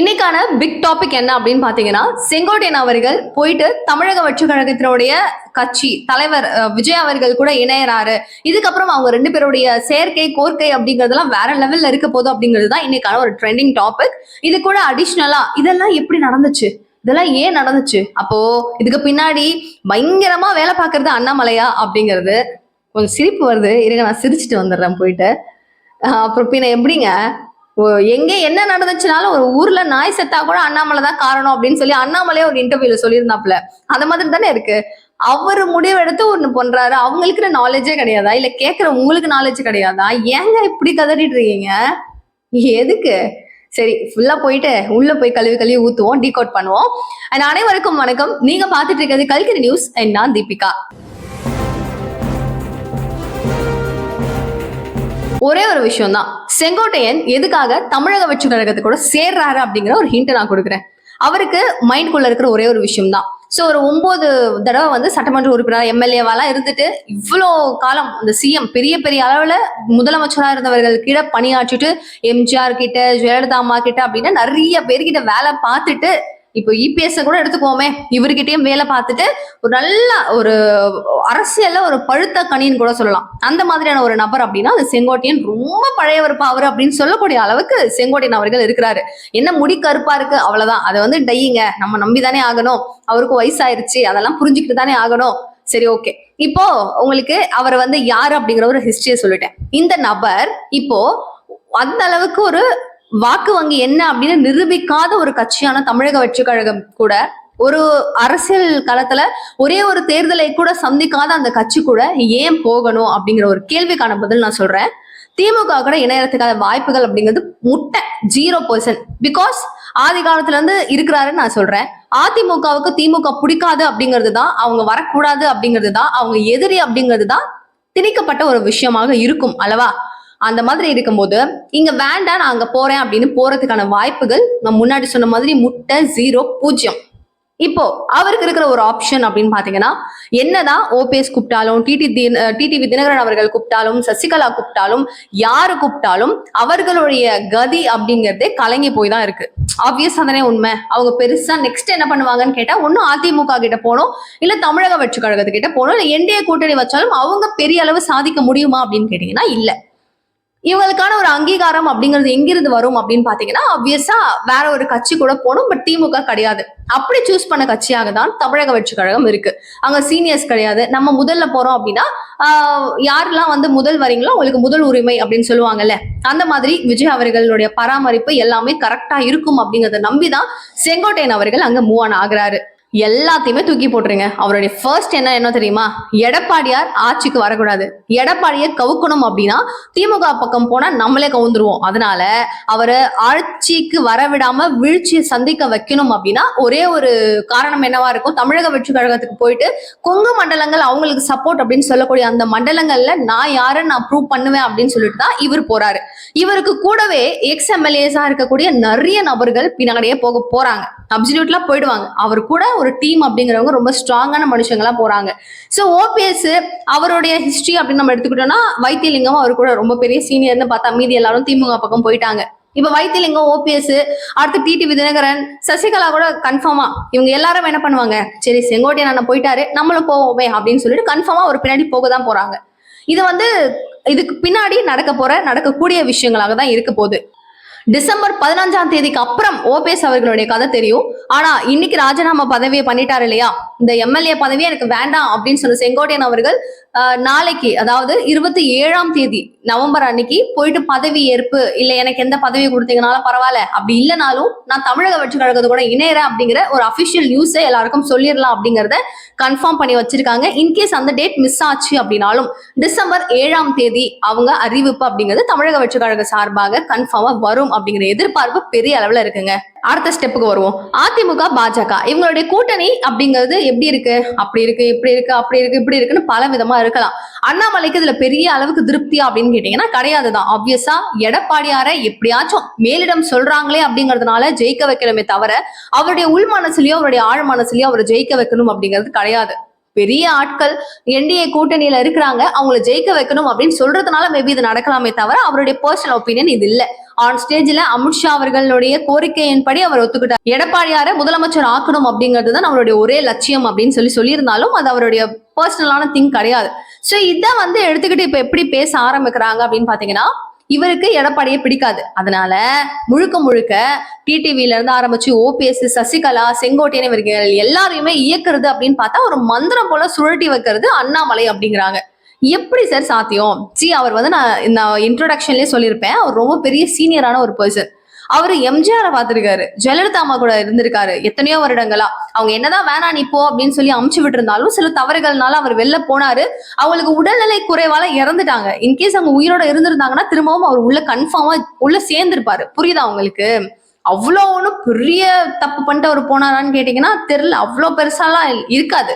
இன்னைக்கான big topic என்ன அப்படின்னு பாத்தீங்கன்னா செங்கோட்டையன் அவர்கள் போயிட்டு தமிழக வெற்றி கழகத்தினுடைய கட்சி தலைவர் விஜய் அவர்கள் கூட இணையறாரு. இதுக்கப்புறம் அவங்க ரெண்டு பேருடைய சேர்க்கை கோர்க்கை அப்படிங்கறதெல்லாம் வேற லெவல்ல இருக்க போதும் அப்படிங்கிறது தான் இன்னைக்கான ஒரு ட்ரெண்டிங் டாபிக் இது கூட அடிஷ்னலா இதெல்லாம் எப்படி நடந்துச்சு? இதெல்லாம் ஏன் நடந்துச்சு? அப்போ இதுக்கு பின்னாடி பயங்கரமா வேலை பார்க்கறது அண்ணாமலையா அப்படிங்கிறது கொஞ்சம் சிரிப்பு வருது. இருங்க நான் சிரிச்சுட்டு வந்துடுறேன் போயிட்டு. அப்புறம் பின்ன எப்படிங்க? எங்க என்ன நடந்துச்சுனாலும் ஒரு ஊர்ல நாய் செத்தா கூட அண்ணாமலை தான் காரணம் அப்படின்னு சொல்லி அண்ணாமலையே ஒரு இன்டர்வியூல சொல்லியிருந்தாப்ல அந்த மாதிரி தானே இருக்கு? அவர் முடிவு எடுத்து ஒண்ணு பண்றாரு. அவங்களுக்கு நாலேஜே கிடையாதா? இல்ல கேக்குற உங்களுக்கு நாலேஜ் கிடையாதா? ஏங்க இப்படி கதறிட்டு இருக்கீங்க? எதுக்கு? சரி ஃபுல்லா போயிட்டு உள்ள போய் கழுவி கழுவி ஊத்துவோம் டீகோட் பண்ணுவோம். அண்ட் அனைவருக்கும் வணக்கம். நீங்க பாத்துட்டு இருக்கிறது கல்கரி நியூஸ். அண்ட் நான் தீபிகா. ஒரே ஒரு விஷயம் தான் செங்கோட்டையன் எதுக்காக தமிழக வெற்றி கழகத்து கூட சேர்றாரு அப்படிங்கிற ஒரு ஹிண்ட் நான் கொடுக்குறேன். அவருக்கு மைண்ட்குள்ள இருக்கிற ஒரே ஒரு விஷயம் தான் ஸோ ஒரு ஒன்பது தடவை வந்து சட்டமன்ற உறுப்பினர் எம்எல்ஏவாலாம் இருந்துட்டு இவ்வளோ காலம் இந்த சிஎம் பெரிய பெரிய அளவில் முதலமைச்சராக இருந்தவர்கள் கிட்ட பணியாற்றிட்டு எம்ஜிஆர் கிட்ட ஜெயலலிதா அம்மா கிட்ட அப்படின்னு நிறைய பேர்கிட்ட வேலை பார்த்துட்டு இப்போ இபிஎஸ் கூட எடுத்துக்கோமே இவர்கிட்டயும் வேலை பார்த்துட்டு ஒரு நல்ல ஒரு அரசியல்ல ஒரு பழுத்த கனின்னு கூட சொல்லலாம். அந்த மாதிரியான ஒரு நபர் அப்படின்னா அது செங்கோட்டையன். ரொம்ப பழையவர் அவர் அப்படின்னு சொல்லக்கூடிய அளவுக்கு செங்கோட்டையன் அவர்கள் இருக்கிறாரு. என்ன முடி கருப்பா இருக்கு? அவ்வளவுதான். அதை வந்து டையிங்க நம்ம நம்பி தானே ஆகணும். அவருக்கு வயசாயிருச்சு. அதெல்லாம் புரிஞ்சுக்கிட்டு தானே ஆகணும். சரி ஓகே. இப்போ உங்களுக்கு அவர் வந்து யாரு அப்படிங்கிற ஒரு ஹிஸ்டரியை சொல்லிட்டேன். இந்த நபர் இப்போ அந்த அளவுக்கு ஒரு வாக்கு வங்கி என்ன அப்படின்னு நிரூபிக்காத ஒரு கட்சியான தமிழக வெற்றி கழகம் கூட ஒரு அரசியல் களத்துல ஒரே ஒரு தேர்தலை கூட சந்திக்காத அந்த கட்சி கூட ஏன் போகணும் அப்படிங்கிற ஒரு கேள்விக்கான பதில் நான் சொல்றேன். திமுக கூட இணையறதுக்கான வாய்ப்புகள் அப்படிங்கிறது முட்டை ஜீரோ பர்சன்ட் பிகாஸ் ஆதி காலத்துல இருந்து இருக்கிறாருன்னு நான் சொல்றேன். அதிமுகவுக்கு திமுக பிடிக்காது அப்படிங்கிறது தான் அவங்க வரக்கூடாது அப்படிங்கிறது தான் அவங்க எதிரி அப்படிங்கிறது தான் திணிக்கப்பட்ட ஒரு விஷயமாக இருக்கும் அல்லவா? அந்த மாதிரி இருக்கும்போது இங்க வேண்டாம் நான் அங்க போறேன் அப்படின்னு போறதுக்கான வாய்ப்புகள் நான் முன்னாடி சொன்ன மாதிரி முட்டை ஜீரோ பூஜ்ஜியம். இப்போ அவருக்கு இருக்கிற ஒரு ஆப்ஷன் அப்படின்னு பாத்தீங்கன்னா என்னதான் ஓபிஎஸ் கூப்பிட்டாலும் டிடி டிடிவி தினகரன் அவர்கள் கூப்பிட்டாலும் சசிகலா கூப்பிட்டாலும் யாரு கூப்பிட்டாலும் அவர்களுடைய கதி அப்படிங்கறதே கலங்கி போய் தான் இருக்கு. ஆப்வியஸ் தானே உண்மை. அவங்க பெருசா நெக்ஸ்ட் என்ன பண்ணுவாங்கன்னு கேட்டா ஒன்னும் அதிமுக கிட்ட போகணும் இல்ல தமிழக வெற்றி கழகத்துக்கிட்ட போகணும் இல்ல என்டிஏ கூட்டணி வச்சாலும் அவங்க பெரிய அளவு சாதிக்க முடியுமா அப்படின்னு கேட்டீங்கன்னா இல்ல. இவங்களுக்கான ஒரு அங்கீகாரம் அப்படிங்கிறது எங்கிருந்து வரும் அப்படின்னு பாத்தீங்கன்னா ஆப்வியஸா வேற ஒரு கட்சி கூட போகணும் பட் திமுக கிடையாது. அப்படி சூஸ் பண்ண கட்சியாக தான் தமிழக வெற்றி கழகம் இருக்கு. அங்க சீனியர்ஸ் கிடையாது. நம்ம முதல்ல போறோம் அப்படின்னா யாரெல்லாம் வந்து முதல் வரீங்களோ அவங்களுக்கு முதல் உரிமை அப்படின்னு சொல்லுவாங்கல்ல. அந்த மாதிரி விஜய் அவர்களுடைய பராமரிப்பு எல்லாமே கரெக்டா இருக்கும் அப்படிங்கறத நம்பிதான் செங்கோட்டையன் அவர்கள் அங்க மூவ் ஆன் ஆகுறாரு. எல்லாத்தையுமே தூக்கி போட்டுருங்க. அவருடைய ஃபர்ஸ்ட் என்ன என்ன தெரியுமா? எடப்பாடியார் ஆட்சிக்கு வரக்கூடாது. எடப்பாடியை கவுக்கணும் அப்படின்னா திமுக பக்கம் போனா நம்மளே கவுந்துருவோம். அதனால அவர் ஆட்சிக்கு வரவிடாம வீழ்ச்சியை சந்திக்க வைக்கணும் அப்படின்னா ஒரே ஒரு காரணம் என்னவா இருக்கும்? தமிழக வெற்றி கழகத்துக்கு போயிட்டு கொங்கு மண்டலங்கள் அவங்களுக்கு சப்போர்ட் அப்படின்னு சொல்லக்கூடிய அந்த மண்டலங்கள்ல நான் யாரை நான் ப்ரூவ் பண்ணுவேன் அப்படின்னு சொல்லிட்டு தான் இவர் போறாரு. இவருக்கு கூடவே எக்ஸ் எம்எல்ஏஸா இருக்கக்கூடிய நிறைய நபர்கள் பின்னாடியே போக போறாங்க. அப்சல்யூட்லாம் போயிடுவாங்க. அவர் கூட ஒரு டீம் அப்படிங்கிறவங்க ரொம்ப ஸ்ட்ராங்கான மனுஷங்களா போறாங்க. ஸோ ஓபிஎஸ் அவருடைய ஹிஸ்டரி அப்படின்னு நம்ம எடுத்துக்கிட்டோம்னா வைத்தியலிங்கம் அவர் கூட ரொம்ப பெரிய சீனியர்னு பார்த்தா மீதி எல்லாரும் திமுக பக்கம் போயிட்டாங்க. இப்ப வைத்தியலிங்கம் ஓபிஎஸ் அடுத்து டிடிவி தினகரன் சசிகலா கூட கன்ஃபார்மா இவங்க எல்லாரும் என்ன பண்ணுவாங்க? சரி செங்கோட்டையன் அண்ணன் போயிட்டாரு நம்மளும் போவோமே அப்படின்னு சொல்லிட்டு கன்ஃபார்மா ஒரு பின்னாடி போக தான் போறாங்க. இது வந்து இதுக்கு பின்னாடி நடக்க போற நடக்கக்கூடிய விஷயங்களாக தான் இருக்க போகுது. டிசம்பர் பதினஞ்சாம் தேதிக்கு அப்புறம் ஓபிஎஸ் அவர்களுடைய கதை தெரியும். ஆனா இன்னைக்கு ராஜினாமா பதவியை பண்ணிட்டாரு இல்லையா? இந்த எம்எல்ஏ பதவி எனக்கு வேண்டாம் அப்படின்னு சொன்ன செங்கோட்டையன் அவர்கள் நாளைக்கு அதாவது இருபத்தி ஏழாம் தேதி நவம்பர் அன்னைக்கு போயிட்டு பதவி ஏற்பு இல்ல எனக்கு எந்த பதவி கொடுத்தீங்கனாலும் பரவாயில்ல அப்படி இல்லைனாலும் நான் தமிழக வெற்றி கழகத்தை கூட இணையறேன் அப்படிங்கிற ஒரு அபிஷியல் நியூஸை எல்லாருக்கும் சொல்லிடலாம் அப்படிங்கறத கன்ஃபார்ம் பண்ணி வச்சிருக்காங்க. இன்கேஸ் அந்த டேட் மிஸ் ஆச்சு அப்படின்னாலும் டிசம்பர் ஏழாம் தேதி அவங்க அறிவிப்பு அப்படிங்கிறது தமிழக வெற்றி கழக சார்பாக கன்ஃபார்மா வரும் அப்படிங்கிற எதிர்பார்ப்பு பெரிய அளவுல இருக்குங்க. அடுத்த ஸ்டெப்புக்கு வருவோம். அதிமுக பாஜக. இவங்களுடைய கூட்டணி அப்படிங்கிறது எப்படி இருக்கு? அப்படி இருக்கு இப்படி இருக்கு அப்படி இருக்கு இப்படி இருக்குன்னு பல விதமா இருக்கலாம். அண்ணாமலைக்கு இதுல பெரிய அளவுக்கு திருப்தியா அப்படின்னு கேட்டீங்கன்னா கிடையாதுதான் ஆப்வியஸா எடப்பாடியார எப்படியாச்சும் மேலிடம் சொல்றாங்களே அப்படிங்கறதுனால ஜெயிக்க வைக்கணுமே தவிர அவருடைய உள் மனசுலயோ அவருடைய ஆழ் மனசுலயோ அவரை ஜெயிக்க வைக்கணும் அப்படிங்கிறது கிடையாது. பெரிய ஆட்கள் என்டிஏ கூட்டணியில இருக்கிறாங்க அவங்கள ஜெயிக்க வைக்கணும் அப்படின்னு சொல்றதுனால மேபி இது நடக்கலாமே தவிர அவருடைய பர்சனல் ஒப்பீனியன் இது இல்லை. ஆன் ஸ்டேஜ்ல அமித்ஷா அவர்களுடைய கோரிக்கையின்படி அவர் ஒத்துக்கிட்டார். எடப்பாடியார முதலமைச்சர் ஆக்கணும் அப்படிங்கிறது தான் அவருடைய ஒரே லட்சியம் அப்படின்னு சொல்லி சொல்லியிருந்தாலும் அது அவருடைய பர்சனலான திங் கிடையாது. ஸோ இதை வந்து எடுத்துக்கிட்டு இப்ப எப்படி பேச ஆரம்பிக்கிறாங்க அப்படின்னு பாத்தீங்கன்னா இவருக்கு எடப்பாடியை பிடிக்காது. அதனால முழுக்க முழுக்க டிடிவில இருந்து ஆரம்பிச்சு ஓபிஎஸ் சசிகலா செங்கோட்டையன் இவர்கள் எல்லாரையுமே இயக்குறது அப்படின்னு பார்த்தா ஒரு மந்திரம் போல சுழட்டி வைக்கிறது அண்ணாமலை அப்படிங்கிறாங்க. எப்படி சார் சாத்தியம்? சி அவர் வந்து நான் நான் இன்ட்ரோடக்ஷன்லேயே சொல்லியிருப்பேன். அவர் ரொம்ப பெரிய சீனியரான ஒரு பர்சன் அவர் எம்ஜிஆரை பார்த்திருக்காரு. ஜெயலலிதா அம்மா கூட இருந்திருக்காரு. எத்தனையோ வருடங்களா. அவங்க என்னதான் வேணா நீ போ அப்படின்னு சொல்லி அமுச்சு விட்டு இருந்தாலும் சில தவறுகள்னால அவர் வெளில போனாரு. அவங்களுக்கு உடல்நிலை குறைவால இறந்துட்டாங்க. இன்கேஸ் அவங்க உயிரோட இருந்திருந்தாங்கன்னா திரும்பவும் அவர் உள்ள கன்ஃபார்மா உள்ள சேர்ந்திருப்பாரு. புரியுதா உங்களுக்கு? அவ்வளோ ஒன்றும் பெரிய தப்பு பண்ணிட்டு அவர் போனாரான்னு கேட்டீங்கன்னா தெரியல. அவ்வளோ பெருசாலாம் இருக்காது.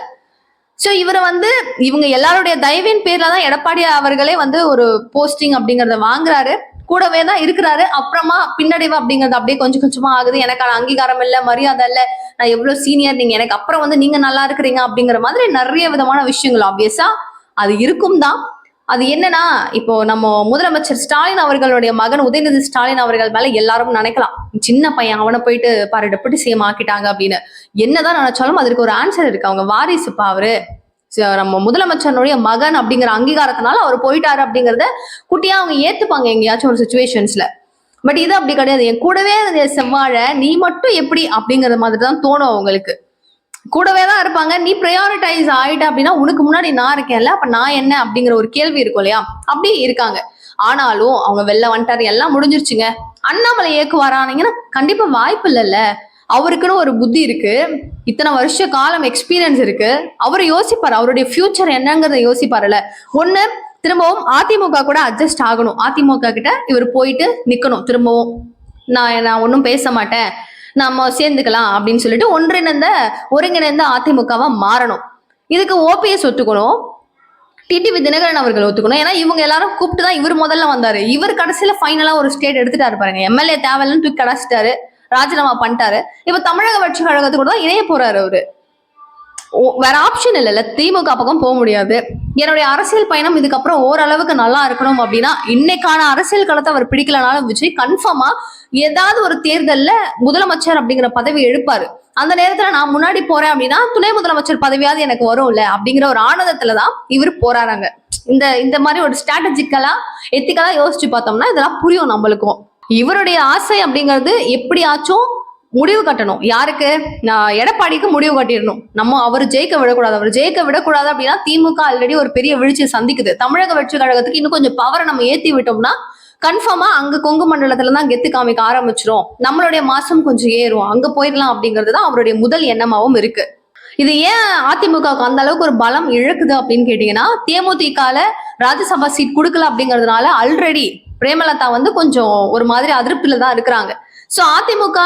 ஸோ இவர் வந்து இவங்க எல்லாருடைய தயவின் பேர்ல தான் எடப்பாடி அவர்களே வந்து ஒரு போஸ்டிங் அப்படிங்கறத வாங்குறாரு. கூடவே தான் இருக்கிறாரு. அப்புறமா பின்னடைவு அப்படிங்கிறது அப்படியே கொஞ்சம் கொஞ்சமா ஆகுது. எனக்கான அங்கீகாரம் இல்ல மரியாதை இல்ல. நான் எவ்வளவு சீனியர் நீங்க எனக்கு அப்புறம் வந்து நீங்க நல்லா இருக்கிறீங்க அப்படிங்கிற மாதிரி நிறைய விதமான விஷயங்கள். ஆப்வியஸா அது இருக்கும் தான் அது என்னன்னா இப்போ நம்ம முதலமைச்சர் ஸ்டாலின் அவர்களுடைய மகன் உதயநிதி ஸ்டாலின் அவர்கள் மேல எல்லாரும் நினைக்கலாம் சின்ன பையன் அவனை போயிட்டு பாரு டெபுட்டி சிஎம் ஆக்கிட்டாங்க அப்படின்னு. என்னதான் நினைச்சாலும் அதற்கு ஒரு ஆன்சர் இருக்கு. அவங்க வாரிசுப்பா அவரு நம்ம முதலமைச்சருடைய மகன் அப்படிங்கிற அங்கீகாரத்தினால அவர் போயிட்டாரு அப்படிங்கறத குட்டியா அவங்க ஏத்துப்பாங்க எங்கேயாச்சும் ஒரு சுச்சுவேஷன்ஸ்ல பட் இது அப்படி கிடையாது. என் கூடவே செவ்வாழ நீ மட்டும் எப்படி அப்படிங்கிற மாதிரி தான் தோணும் அவங்களுக்கு. கூடவே தான் இருப்பாங்க. நீ ப்ரையாரிட்டைஸ் ஆயிட்ட அப்படின்னா உனக்கு முன்னாடி நான் இருக்கேன்ல அப்ப நான் என்ன அப்படிங்கிற ஒரு கேள்வி இருக்கும் இல்லையா? அப்படி இருக்காங்க. ஆனாலும் அவங்க வெளில வந்துட்டாரு. எல்லாம் முடிஞ்சிருச்சுங்க. அண்ணாமலை ஏக்குவாரானீங்கன்னா கண்டிப்பா வாய்ப்பு இல்லைல்ல. அவருக்குன்னு ஒரு புத்தி இருக்கு. இத்தனை வருஷ காலம் எக்ஸ்பீரியன்ஸ் இருக்கு. அவர் யோசிப்பார். அவருடைய ஃபியூச்சர் என்னங்கிறத யோசிப்பாருல்ல. ஒண்ணு திரும்பவும் அதிமுக கூட அட்ஜஸ்ட் ஆகணும். அதிமுக கிட்ட இவர் போயிட்டு நிக்கணும். திரும்பவும். நான் நான் ஒன்றும் பேச மாட்டேன். நம்ம சேர்ந்துக்கலாம் அப்படின்னு சொல்லிட்டு ஒன்றிணைந்த ஒருங்கிணைந்த அதிமுகவா மாறணும். இதுக்கு ஓபிஎஸ் ஒத்துக்கணும். டிடிவி தினகரன் அவர்கள் ஒத்துக்கணும். ஏன்னா இவங்க எல்லாரும் கூப்பிட்டு தான் இவர் முதல்ல வந்தாரு. இவர் கடைசியில ஃபைனலா ஒரு ஸ்டேட் எடுத்துட்டாரு பாருங்க. எம்எல்ஏ தேவையில்லன்னு தூக்கி கடைச்சிட்டாரு. ராஜினாமா பண்ணிட்டாரு. இப்ப தமிழக வெற்றி கழகத்துக்கு கூட தான் இணைய போறாரு அவரு. ஓ- வேற ஆப்ஷன் இல்லைல்ல. திமுக பக்கம் போக முடியாது. என்னுடைய அரசியல் பயணம் இதுக்கப்புறம் ஓரளவுக்கு நல்லா இருக்கணும் அப்படின்னா இன்னைக்கான அரசியல் களத்தை அவர் பிடிக்கலனாலும் விஜய் கன்ஃபார்மா ஏதாவது ஒரு தேர்தல்ல முதலமைச்சர் அப்படிங்கிற பதவி எழுப்பாரு. அந்த நேரத்துல நான் முன்னாடி போறேன் அப்படின்னா துணை முதலமைச்சர் பதவியாவது எனக்கு வரும்ல அப்படிங்கிற ஒரு ஆனந்தத்துலதான் இவர் போறாராங்க இந்த இந்த மாதிரி ஒரு ஸ்ட்ராட்டஜிக்கலா எத்திக்கலா யோசிச்சு பார்த்தோம்னா இதெல்லாம் புரியும் நம்மளுக்கும். இவருடைய ஆசை அப்படிங்கிறது எப்படியாச்சும் முடிவு கட்டணும். யாருக்கு? நான் எடப்பாடிக்கு முடிவு கட்டிடணும். நம்ம அவர் ஜெயிக்க விடக்கூடாது. அவர் ஜெயிக்க விடக்கூடாது அப்படின்னா திமுக ஆல்ரெடி ஒரு பெரிய வீழ்ச்சியை சந்திக்குது. தமிழக வெற்றி கழகத்துக்கு இன்னும் கொஞ்சம் பவரை நம்ம ஏத்தி விட்டோம்னா கன்ஃபார்மா அங்க கொங்கு மண்டலத்துல தான் கெத்து காமிக்க ஆரம்பிச்சிரும். நம்மளுடைய மாசம் கொஞ்சம் ஏறும். அங்க போயிடலாம் அப்படிங்கிறது தான் அவருடைய முதல் எண்ணமாவும் இருக்கு. இது ஏன் அதிமுகவுக்கு அந்த அளவுக்கு ஒரு பலம் இழக்குது அப்படின்னு கேட்டீங்கன்னா தேமுதிகால ராஜ்யசபா சீட் கொடுக்கல அப்படிங்கறதுனால ஆல்ரெடி பிரேமலதா வந்து கொஞ்சம் ஒரு மாதிரி அதிருப்தியில தான் இருக்கிறாங்க. சோ அதிமுக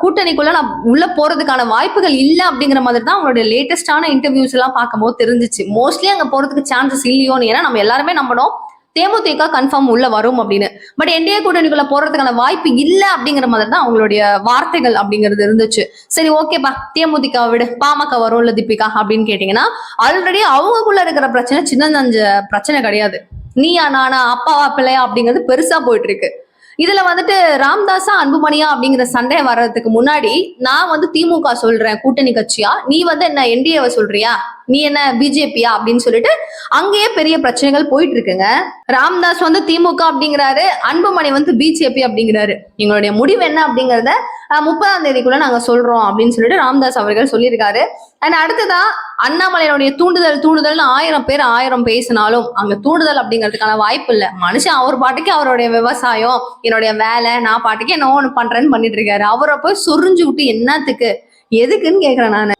கூட்டணிக்குள்ள நான் உள்ள போறதுக்கான வாய்ப்புகள் இல்ல அப்படிங்கிற மாதிரி தான் அவங்களுடைய லேட்டஸ்டான இன்டர்வியூஸ் எல்லாம் பார்க்கும்போது தெரிஞ்சிச்சு. மோஸ்ட்லி அங்க போறதுக்கு சான்சஸ் இல்லையோன்னு. ஏன்னா நம்ம எல்லாருமே நம்பணும் தேமுதிக கன்ஃபார்ம் உள்ள வரும் அப்படின்னு. பட் என்டிஏ கூட்டணிக்குள்ள போறதுக்கான வாய்ப்பு இல்ல அப்படிங்கிற மாதிரி தான் அவங்களுடைய வார்த்தைகள் அப்படிங்கிறது இருந்துச்சு. சரி ஓகேப்பா தேமுதிக விட. பாமக வரும் இல்ல தீபிகா அப்படின்னு கேட்டீங்கன்னா ஆல்ரெடி அவங்களுக்குள்ள இருக்கிற பிரச்சனை சின்ன பிரச்சனை கிடையாது. நீயா நானா அப்பாவா பிள்ளையா அப்படிங்கிறது பெருசா போயிட்டு இருக்கு. இதுல வந்துட்டு ராம்தாஸா அன்புமணியா அப்படிங்கிற சண்டை வர்றதுக்கு முன்னாடி நான் வந்து திமுக சொல்றேன் கூட்டணி கட்சியா? நீ வந்து என்ன என்டிஏவை சொல்றியா? நீ என்ன பிஜேபியா அப்படின்னு சொல்லிட்டு அங்கேயே பெரிய பிரச்சனைகள் போயிட்டு இருக்குங்க ராம்தாஸ் வந்து திமுக அப்படிங்கிறாரு அன்புமணி வந்து பிஜேபி அப்படிங்கிறாரு. எங்களுடைய முடிவு என்ன அப்படிங்கறத முப்பதாம் தேதிக்குள்ள நாங்க சொல்றோம் அப்படின்னு சொல்லிட்டு ராம்தாஸ் அவர்கள் சொல்லியிருக்காரு. அண்ட் அடுத்ததா அண்ணாமலையினுடைய தூண்டுதல் தூண்டுதல்னு ஆயிரம் பேர் ஆயிரம் பேசினாலும் அங்க தூண்டுதல் அப்படிங்கிறதுக்கான வாய்ப்பு இல்ல. மனுஷன் அவர் பாட்டுக்கு அவருடைய விவசாயம் என்னுடைய வேலை நான் பாட்டுக்கு என்ன ஒன்று பண்றேன்னு பண்ணிட்டு இருக்காரு அவரை போய் சொரிஞ்சு விட்டு என்னத்துக்கு எதுக்குன்னு கேக்குறேன் நான்.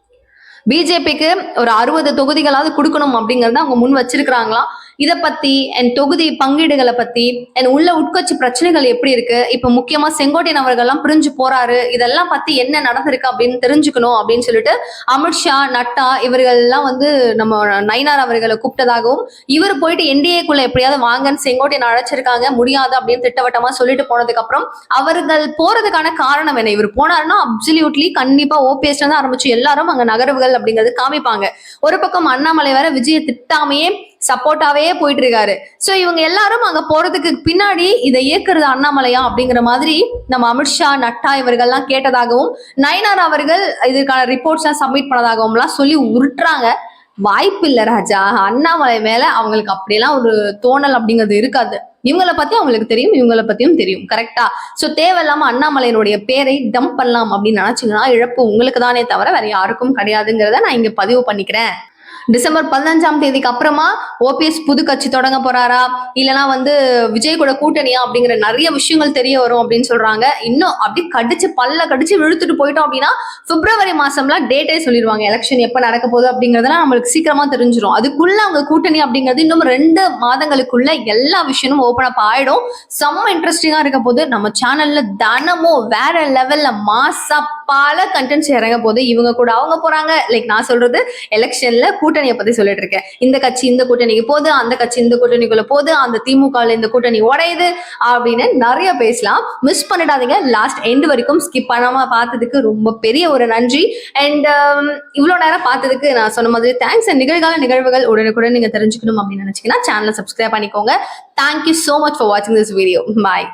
பிஜேபிக்கு ஒரு அறுபது தொகுதிகளாவது கொடுக்கணும் அப்படிங்கறத அவங்க முன் வச்சிருக்கிறாங்களாம். இதை பத்தி என் தொகுதி பங்கீடுகளை பத்தி என் உள்ள உட்கட்சி பிரச்சனைகள் எப்படி இருக்கு இப்ப முக்கியமா செங்கோட்டையன் அவர்கள்லாம் பிரிஞ்சு போறாரு இதெல்லாம் பத்தி என்ன நடந்திருக்கு அப்படின்னு தெரிஞ்சுக்கணும் அப்படின்னு சொல்லிட்டு அமித்ஷா நட்டா இவர்கள் எல்லாம் வந்து நம்ம நயினார் அவர்களை கூப்பிட்டதாகவும் இவர் போயிட்டு என்டிஏக்குள்ள எப்படியாவது வாங்கன்னு செங்கோட்டையன் அழைச்சிருக்காங்க முடியாது அப்படின்னு திட்டவட்டமா சொல்லிட்டு போனதுக்கு அப்புறம் அவர்கள் போறதுக்கான காரணம் என்ன? இவர் போனாருன்னா அப்சல்யூட்லி கண்டிப்பா ஓபிஎஸ் தான் ஆரம்பிச்சு எல்லாரும் அங்க நகர்வுகள் மாற்றங்கள் அப்படிங்கிறது காமிப்பாங்க. ஒரு பக்கம் அண்ணாமலை வேற விஜய திட்டாமையே சப்போர்ட்டாவே போயிட்டு இருக்காரு சோ இவங்க எல்லாரும் அங்க போறதுக்கு பின்னாடி இதை இயக்குறது அண்ணாமலையா அப்படிங்கிற மாதிரி நம்ம அமித்ஷா நட்டா இவர்கள்லாம் கேட்டதாகவும் நயனார் அவர்கள் இதுக்கான ரிப்போர்ட்ஸ் எல்லாம் சப்மிட் பண்ணதாகவும் எல்லாம் சொல்லி உருட்டுறாங்க. வாய்ப்பு இல்ல ராஜா. அண்ணாமலை மேல அவங்களுக்கு அப்படியெல்லாம் ஒரு தோணல் அப்படிங்கிறது இருக்காது. இவங்கள பத்தி அவங்களுக்கு தெரியும் இவங்கள பத்தியும் தெரியும். கரெக்டா சோ தேவையில்லாம அண்ணாமலையினுடைய பேரை டம்ப் பண்ணலாம் அப்படின்னு நினைச்சீங்கன்னா இழப்பு உங்களுக்கு தானே தவிர வேற யாருக்கும் கிடையாதுங்கிறத நான் இங்க பதிவு பண்ணிக்கிறேன். டிசம்பர் பதினஞ்சாம் தேதிக்கு அப்புறமா ஓபிஎஸ் புது கட்சி தொடங்க போறாரா? இல்லைனா வந்து விஜய் கூட கூட்டணியா? அப்படிங்கிற நிறைய விஷயங்கள் தெரிய வரும் அப்படின்னு சொல்றாங்க. இன்னும் அப்படி கடிச்சு பல்ல கடிச்சு விழுத்துட்டு போயிட்டோம் அப்படின்னா பிப்ரவரி மாசம்லாம் டேட்டே சொல்லிடுவாங்க. எலெக்ஷன் எப்ப நடக்க போகுது அப்படிங்கறதுலாம் நம்மளுக்கு சீக்கிரமா தெரிஞ்சிடும் அதுக்குள்ள அவங்க கூட்டணி அப்படிங்கிறது இன்னும் ரெண்டு மாதங்களுக்குள்ள எல்லா விஷயமும் ஓபன் அப் ஆயிடும். செம்ம இன்ட்ரெஸ்டிங்கா இருக்க போது நம்ம சேனல்ல தினமும் வேற லெவல்ல மாசா பல கண்டென்ட்ஸ் இறங்க போது இவங்க கூட அவங்க போறாங்க. லைக் நான் சொல்றது எலெக்ஷன்ல கூட்டணியை பத்தி சொல்லிட்டு இருக்கேன். இந்த கட்சி இந்த கூட்டணிக்கு போகுது அந்த கட்சி இந்த கூட்டணிக்குள்ள போகுது அந்த திமுக இந்த கூட்டணி உடையுது அப்படின்னு நிறைய பேசலாம். மிஸ் பண்ணிடாதீங்க. லாஸ்ட் எண்ட் வரைக்கும் ஸ்கிப் பண்ணாம பார்த்ததுக்கு ரொம்ப பெரிய ஒரு நன்றி. அண்ட் um, இவ்வளவு நேரம் பார்த்ததுக்கு நான் சொன்ன மாதிரி தேங்க்ஸ் அண்ட் நிகழ்கால நிகழ்வுகள் உடனுக்குடன் நீங்க தெரிஞ்சுக்கணும் அப்படின்னு நினைச்சீங்கன்னா சேனலை சப்ஸ்கிரைப் பண்ணிக்கோங்க. Thank you so much for வாட்சிங் திஸ் வீடியோ பாய்